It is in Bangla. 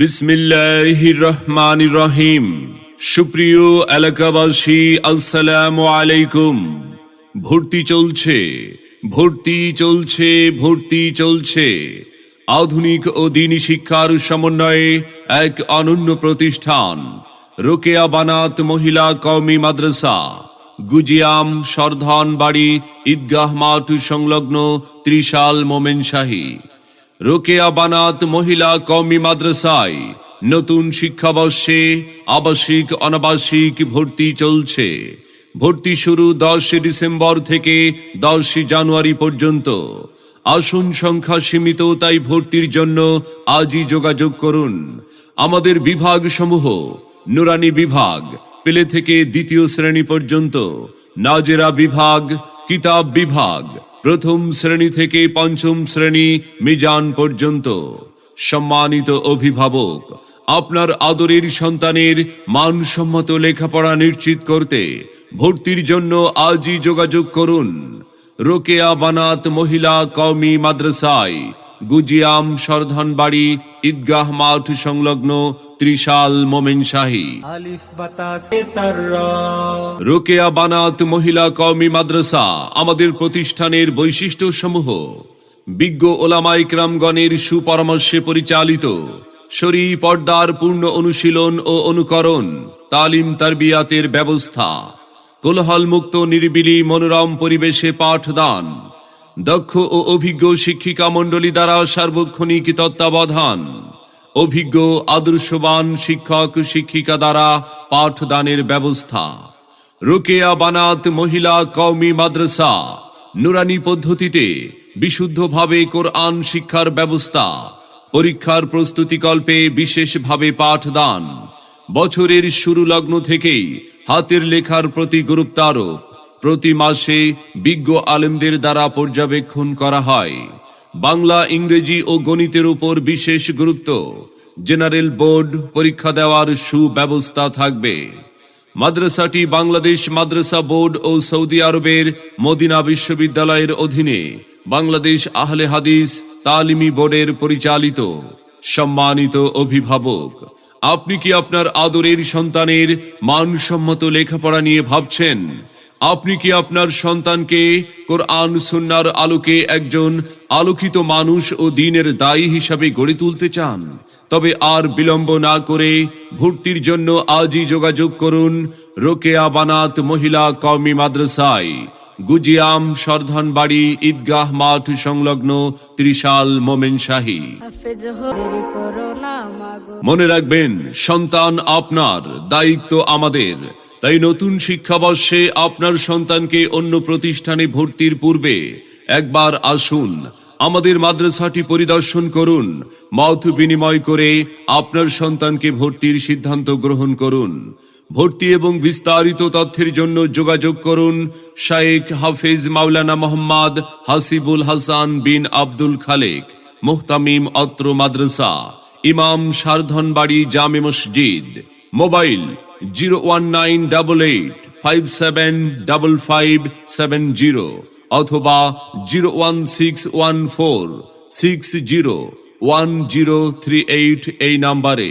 বিসমিল্লাহির রহমানির রহিম সুপ্রিয় এলাকাবাসী, আসসালামু আলাইকুম। ভর্তি চলছে ভর্তি চলছে ভর্তি চলছে। আধুনিক ও দিনী শিক্ষার সমন্বয়ে এক অনন্য প্রতিষ্ঠান, রোকেয়া বানাত মহিলা কওমি মাদ্রাসা, গুজিয়াম সরধন বাড়ি ঈদগাহ মাঠ সংলগ্ন ত্রিশাল মোমেন শাহী রোকেয়া বানাত মহিলা কওমি মাদ্রাসায়। নতুন শিক্ষাবর্ষে আবাসিক, অনাবাসিক ভর্তি চলছে। ভর্তি শুরু দশই ডিসেম্বর থেকে দশই জানুয়ারি পর্যন্ত। আসন সংখ্যা সীমিত, তাই ভর্তির জন্য আজই যোগাযোগ করুন। আমাদের বিভাগ সমূহ নুরানি বিভাগ, পেলে থেকে দ্বিতীয় শ্রেণি পর্যন্ত। নাজেরা বিভাগ, কিতাব বিভাগ প্রথম শ্রেণি থেকে পঞ্চম শ্রেণি মিজান পর্যন্ত সম্মানিত অভিভাবক, আপনার আদরের সন্তানের মানসম্মত লেখাপড়া নিশ্চিত করতে ভর্তির জন্য আজই যোগাযোগ করুন। রোকেয়া বানাত মহিলা কওমি মাদ্রাসায় গুজিয়াম সরধনবাড়ি ঈদগাহ মাঠ সংলগ্ন ত্রিশাল মোমেন শাহী। রোকেয়া বানাত মহিলা কওমি মাদ্রাসা আমাদের প্রতিষ্ঠানের বৈশিষ্ট্য সমূহ বিজ্ঞ ওলামাই ক্রামগণের সুপরামর্শে পরিচালিত শরী পর্দার পূর্ণ অনুশীলন ও অনুকরণ তালিম তারবিয়াতের ব্যবস্থা। কোলাহল মুক্ত নিরিবিলি মনোরম পরিবেশে পাঠদান। দক্ষ ও অভিজ্ঞ শিক্ষিকা মণ্ডলী দ্বারা সার্বক্ষণিক তত্ত্বাবধান। অভিজ্ঞ, আদর্শবান শিক্ষক, শিক্ষিকা দ্বারা পাঠদানের ব্যবস্থা। রোকেয়া বানাত মহিলা কওমি মাদ্রাসা, নুরানি পদ্ধতিতে বিশুদ্ধভাবে কোরআন শিক্ষার ব্যবস্থা, পরীক্ষার প্রস্তুতিকল্পে বিশেষভাবে পাঠদান। বছরের শুরু লগ্ন থেকেই হাতের লেখার প্রতি গুরুত্বারোপ। প্রতি মাসে বিজ্ঞ আলেমদের দ্বারা পর্যবেক্ষণ করা হয়। বাংলা, ইংরেজি ও গণিতের উপর বিশেষ গুরুত্ব। জেনারেল বোর্ড পরীক্ষা দেওয়ার সুব্যবস্থা থাকবে। মাদ্রাসাটি বাংলাদেশ মাদ্রাসা বোর্ড ও সৌদি আরবের মদিনা বিশ্ববিদ্যালয়ের অধীনে বাংলাদেশ আহলে হাদিস তালিমি বোর্ডের পরিচালিত। সম্মানিত অভিভাবক আপনি কি আপনার আদরের সন্তানের মানসম্মত লেখাপড়া নিয়ে ভাবছেন? আপনি কি আপনার সন্তানকে কোরআন সুন্নার আলোকে একজন আলোকিত মানুষ ও দিনের দায়ী হিসাবে গড়ে তুলতে চান? তবে আর বিলম্ব না করে ভর্তির জন্য আজই যোগাযোগ করুন রোকেয়া বানাত মহিলা কওমি মাদ্রাসায়। গুজিয়াম সরধনবাড়ি ঈদগাহ মাঠ সংলগ্ন ত্রিশাল মোমেন শাহী। মনে রাখবেন সন্তান আপনার দায়িত্ব আমাদের। তাই নতুন শিক্ষাবর্ষে আপনার সন্তানকে অন্য প্রতিষ্ঠানে ভর্তির পূর্বে একবার আসুন আমাদের মাদ্রাসাটি পরিদর্শন করুন মত বিনিময় করে আপনার সন্তানকে ভর্তির সিদ্ধান্ত গ্রহণ করুন। ভর্তি এবং বিস্তারিত তথ্যের জন্য যোগাযোগ করুন শায়েখ হাফেজ মাওলানা মোহাম্মদ হাসিবুল হাসান বিন আব্দুল খালেক, মোহতামিম অত্র মাদ্রাসা, ইমাম সারধনবাড়ি জামে মসজিদ, mobile zero one nine eight five seven double five seven zero অথবা zero one six one four six zero one zero three eight এই নাম্বারে